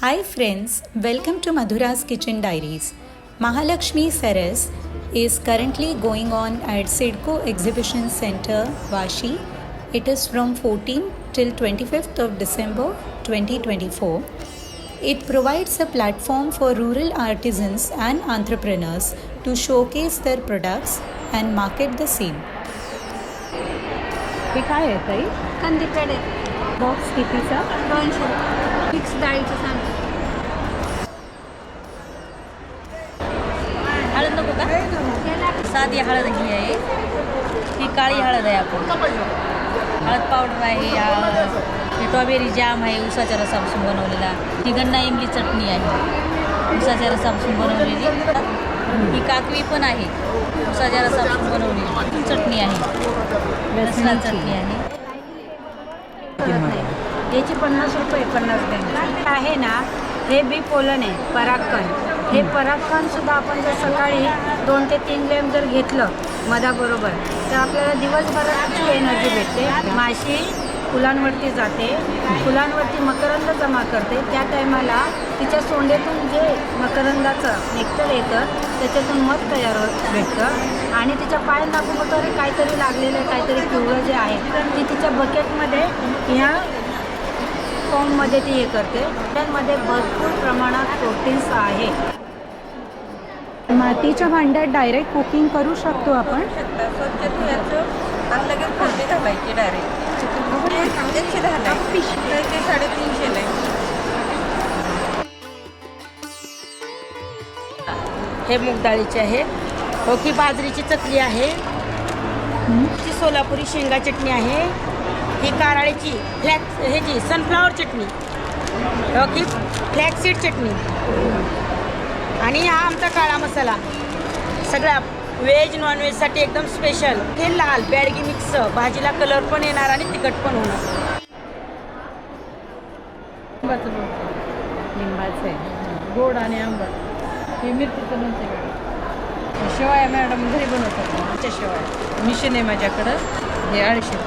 Hi friends, welcome to Madhura's Kitchen Diaries. Mahalakshmi Saras is currently going on at Sidco Exhibition Center, Vashi. It is from 14 till 25th of December 2024. It provides a platform for rural artisans and entrepreneurs to showcase their products and market the same. हे काय आहे ताई कंदी पेढे box कितीचा दोनशे mix डाळीचं सांग साधी हळद ही आहे ही काळी हळद आहे आपण. हळद पावडर आहे स्ट्रॉबेरी जॅम आहे उसाच्या रसापासून बनवलेला. ही गन्ना इमली चटणी आहे. उसाच्या रसापासून बनवलेली. ही काकवी पण आहे. उसाच्या रसापासून बनवलेली. चटणी आहे. लसणा चटणी आहे. याची पन्नास रुपये पन्नास ग्रॅम आहे ना हे बी पोलन आहे परागकण. हे परागकणसुद्धा आपण जर सकाळी दोन ते तीन ग्रॅम जर घेतलं मधाबरोबर तर आपल्याला दिवसभराची एनर्जी भेटते. माशी फुलांवरती जाते फुलांवरती मकरंद जमा करते. त्या टायमाला तिच्या सोंडेतून जे मकरंदाचं नेक्टर येतं त्याच्यातून मध तयार होत भेटतं. आणि तिच्या पाय दाखवतो काहीतरी लागलेलं काहीतरी पिवळं जे आहे ती तिच्या बकेटमध्ये ह्या फॉर्ममध्ये ती हे करते. त्यामध्ये भरपूर प्रमाणात प्रोटीन्स आहे. मातीच्या भांड्यात डायरेक्ट कुकिंग करू शकतो आपण. स्वच्छ धुयाचं आणि लगेच फोडणी घालायची डायरेक्ट एकशे दहा ते साडेतीनशे हे मूग डाळीचे आहे. हो की बाजरीची चकली आहे. सोलापुरी शेंगा चटणी आहे. ही कारळ्याची फ्लॅक्स ह्याची सनफ्लावर चटणी. ओके? फ्लॅक्सीड चटणी. आणि हा आमचा काळा मसाला. सगळ्या व्हेज नॉनव्हेजसाठी एकदम स्पेशल हे लाल बॅडगी मिक्स भाजीला कलर पण येणार आणि तिखट पण होणार. लिंबाचे गोड आणि आंबट. हे मिरचीचं लोणचं शिवाय मॅडम घरी बनवतात. आमच्या शिवाय. मिशन आहे माझ्याकडं. हे अडीचशे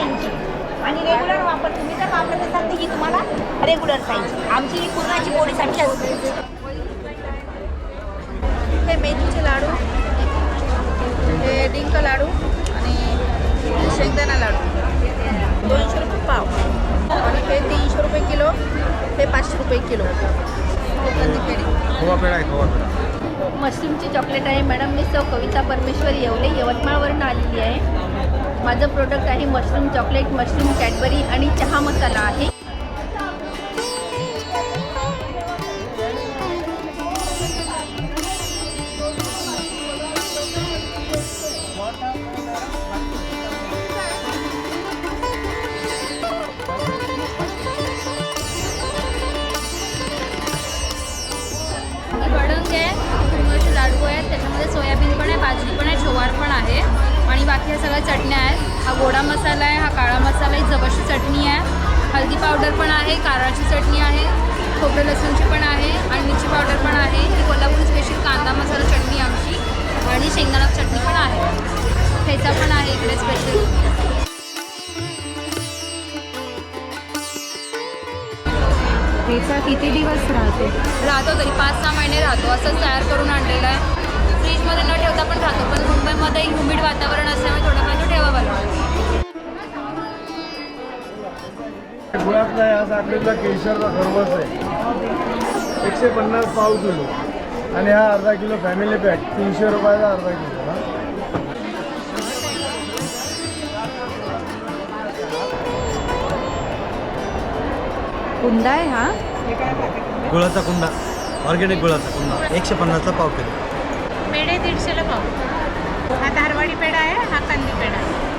इंची आणि रेग्युलर वापर तुम्ही जर वापरत असाल तर ही तुम्हाला रेग्युलर साईज आमची ही पूर्णाची पोळीसाठी असते. हे मेथीचे लाडू हे डिंक लाडू आणि शेंगदाणा लाडू. दोनशे रुपये पाव. आणि हे तीनशे रुपये किलो हे पाचशे रुपये किलो. मशरूमची चॉकलेट आहे. मॅडम मी सौ कविता परमेश्वर येवले यवतमाळवरून आलेली आहे. माझं प्रोडक्ट आहे मशरूम चॉकलेट मशरूम कॅडबरी आणि चहा मसाला आहे. गोडा मसाला आहे हा काळा मसाला आहे जवळची चटणी आहे. हळदी पावडर पण आहे कारळाची चटणी आहे खोबरं लसूणची पण आहे आणि मिरची पावडर पण आहे. ही कोल्हापूर स्पेशल कांदा मसाला चटणी आमची. आणि शेंगदाणा चटणी पण आहे. ठेचा पण आहे इकडे स्पेशल त्याचा किती दिवस राहते? राहतो तरी पाच सहा महिने राहतो. असंच तयार करून आणलेलं आहे. फ्रीजमध्ये न ठेवता पण राहतो. पण मुंबईमध्ये ह्युमिड वातावरण असल्यामुळे थोडंफार तो ठेवावा लागतो. गुळातला आहे हा साखरेतला केशरचा खरवस आहे. एकशे पन्नास पाव किलो. आणि हा अर्धा किलो फॅमिली पॅक तीनशे रुपयाचा अर्धा किलो. हा. कुंदा आहे हा? गुळाचा कुंदा ऑर्गॅनिक गुळाचा कुंदा एकशे पन्नासचा पाव किलो. पेढे दीडशेला पाव. हा धारवाडी पेढा आहे हा कंदी पेढा आहे.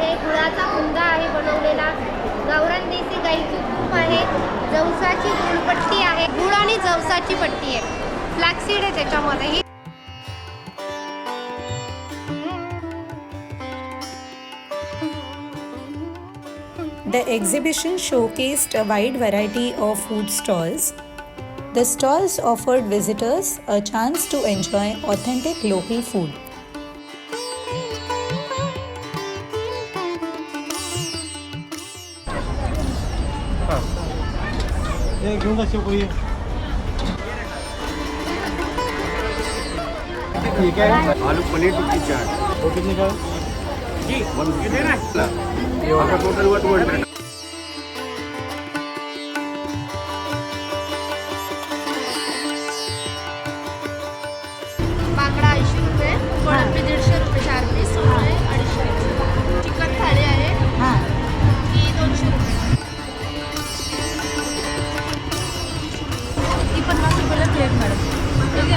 आहे गुळाचा कुंदा आहे बनवलेला गावरान देसी गाईचं तूप आहे जवसाची गुळपट्टी आहे गुळ आणि जवसाची पट्टी आहे फ्लॅक्सीड आहे त्याच्यामध्ये ही The exhibition showcased a wide variety of food stalls. The stalls offered visitors a chance to enjoy authentic local food. घेऊन जा शेवपोळी ठीक आहे. आलू पनीर टिक्की चाट. वो कितने का टोटल वन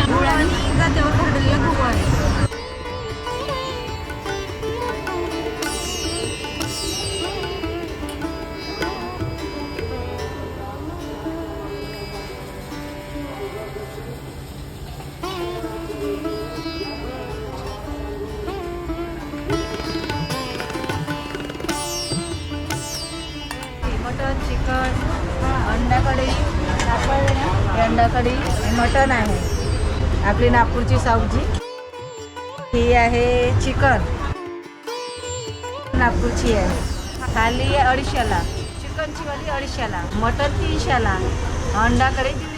मॅडम गुळ आणि जात्यावर भरलेलं खूप आहे मटन चिकन अंडा कढी अंडा कढी आणि मटन आहे आपली नागपूरची सावजी. ही आहे चिकन. नागपूरची आहे. थाली आहे अडीचशेला. चिकनची वाली अडीचशेला. मटन तीनशेला. अंडा कढी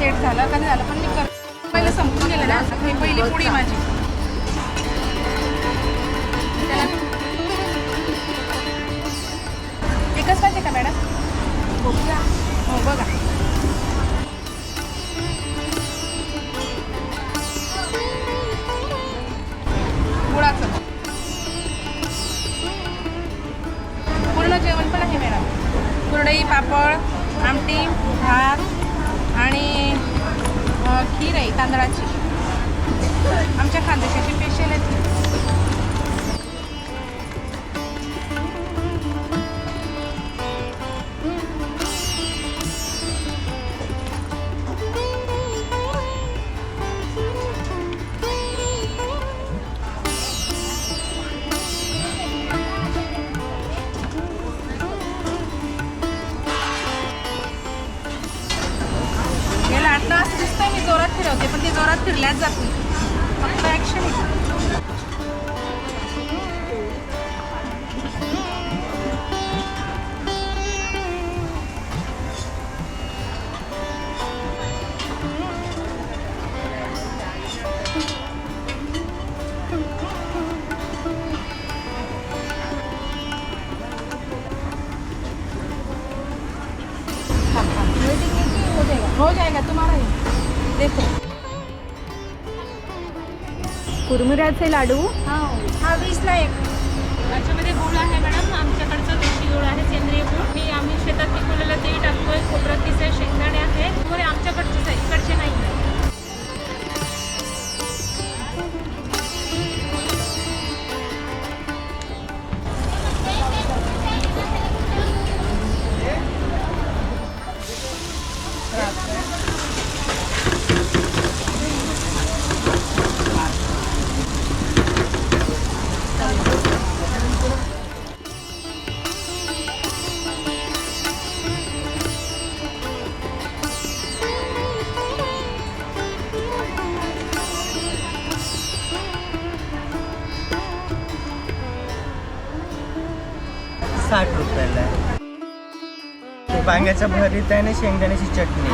सेट झालं का झालं पण मी कर पहिलं संपून गेलं ना ही पहिली पुढी माझी. एकच पाहिजे का मॅडम? हो बघा. जोरात फिरवते पण ते जोरात फिरल्याच जात नाही फक्त ॲक्शन हो जाएगा तुम ही. कुरमुऱ्याचे लाडू? हो. हा. वीसला एक. याच्यामध्ये गुळ आहे मॅडम. आमच्याकडचं देशी गुळ आहे सेंद्रिय गुळ. मी आम्ही शेतात पिकवलेलं ते टाकतोय. खोबरं तीस शेंगदाण्या. वांग्याचा भरीत आणि शेंगदाण्याची चटणी.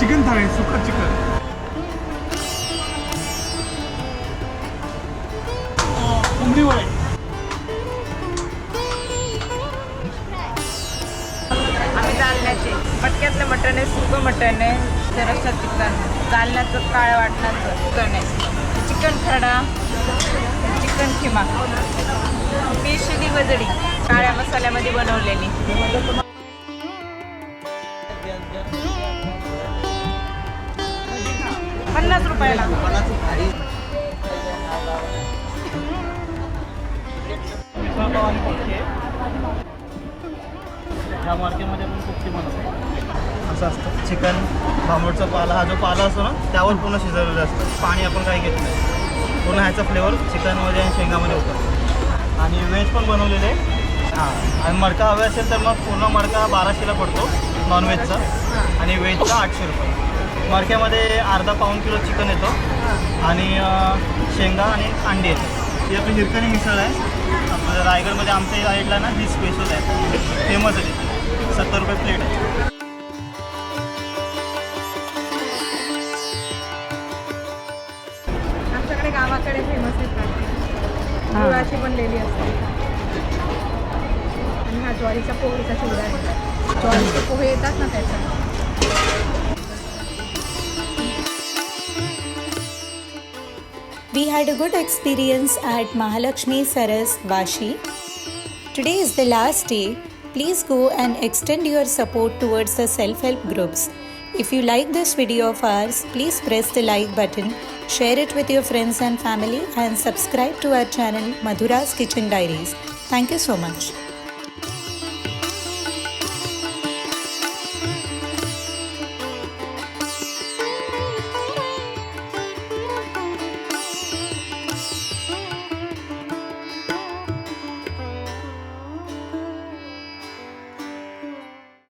चिकन थाळी सुक चिकन. कोंबडी वडे. आम्ही चालण्याचे मटक्यातलं मटण आहे सुकं मटन आहे. जरासं चिकन. चालण्याचं काळ वाटण्याचं चिकन आहे. चिकन खडा चिकन खिमा. स्पेशली वजडी. काळ्या मसाल्यामध्ये बनवलेली. पन्नास रुपयाला. ह्या मार्केटमध्ये पण खूप ती बनवतो असं असतं. चिकन बांबूडचा पाला हा जो पाला असतो ना त्यावर पूर्ण शिजवलेलं असतं. पाणी आपण काही घेत नाही. पूर्ण ह्याचा फ्लेवर चिकनमध्ये आणि शेंगामध्ये होतं. आणि व्हेज पण बनवलेले आहे. हां. आणि मडका हवे असेल तर मग पूर्ण मडका बाराशेला पडतो नॉनव्हेजचा आणि व्हेजचा आठशे रुपये. मडक्यामध्ये अर्धा पाऊण किलो चिकन येतो. आणि शेंगा आणि अंडी येतो. ही आपली हिरकणी मिसळ आहे. रायगडमध्ये आमच्या साईडला ना ही स्पेशल आहे. फेमस आहे सत्तर रुपये प्लेट आहे. गावाकडे फेमस आहेत गुळाची बनलेली असते आणि हा ज्वारीच्या पोळीचा चिवडा आहे ज्वारीचे पोहे येतात ना त्याच्यात We had a good experience at Mahalakshmi Saras Vashi. Today is the last day. Please go and extend your support towards the self help groups. If you like this video of ours, please press the like button, share it with your friends and family, and subscribe to our channel Madhura's Kitchen Diaries. Thank you so much.